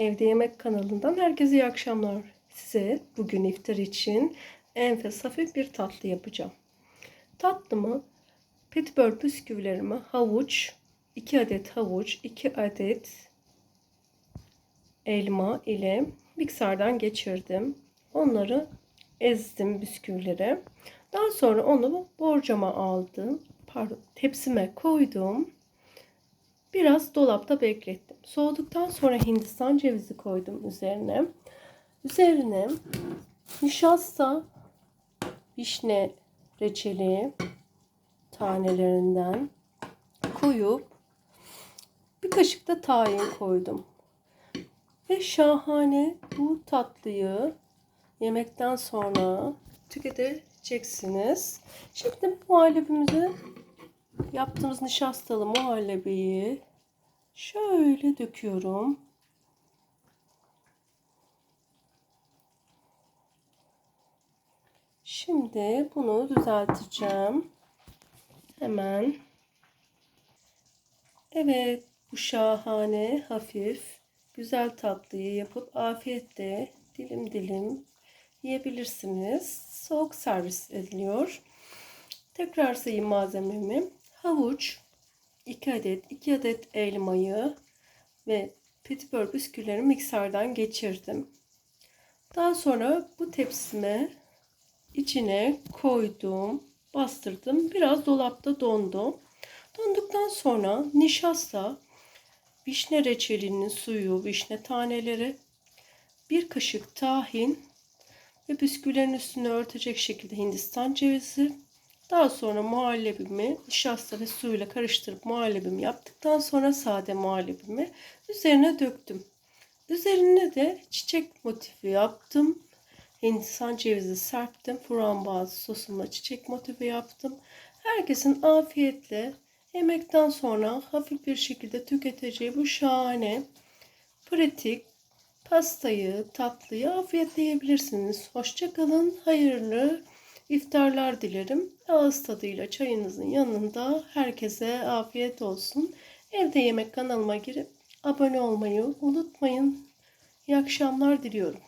Evde Yemek kanalından herkese iyi akşamlar. Size bugün iftar için enfes hafif bir tatlı yapacağım. Tatlımı petibör bisküvilerimi havuç, 2 adet havuç, 2 adet elma ile mikserden geçirdim. Onları ezdim bisküvileri. Daha sonra onu borcama aldım. Pardon, tepsime koydum. Biraz dolapta beklettim. Soğuduktan sonra Hindistan cevizi koydum üzerine. Üzerine nişasta, vişne reçeli tanelerinden koyup bir kaşık da tahin koydum. Ve şahane bu tatlıyı yemekten sonra tüketeceksiniz. Şimdi muhallebimizi yaptığımız nişastalı muhallebiyi şöyle döküyorum. Şimdi bunu düzelteceğim. Hemen. Evet, bu şahane, hafif, güzel tatlıyı yapıp afiyetle dilim dilim yiyebilirsiniz. Soğuk servis ediliyor. Tekrar sayayım malzememi. Havuç, 2 adet, 2 adet elmayı ve petibör bisküvileri mikserden geçirdim. Daha sonra bu tepsime içine koydum, bastırdım. Biraz dolapta dondu. Donduktan sonra nişasta, vişne reçelinin suyu, vişne taneleri, bir kaşık tahin ve bisküvilerin üstünü örtecek şekilde hindistan cevizi, daha sonra muhallebimi nişasta ve suyla karıştırıp muhallebimi yaptıktan sonra sade muhallebimi üzerine döktüm. Üzerine de çiçek motifi yaptım. Hindistan cevizi serptim. Frambuaz sosumla çiçek motifi yaptım. Herkesin afiyetle yemekten sonra hafif bir şekilde tüketeceği bu şahane pratik pastayı, tatlıyı afiyetle yiyebilirsiniz. Hoşçakalın. Hayırlı iftarlar dilerim. Ağız tadıyla çayınızın yanında herkese afiyet olsun. Evde Yemek kanalıma girip abone olmayı unutmayın. İyi akşamlar diliyorum.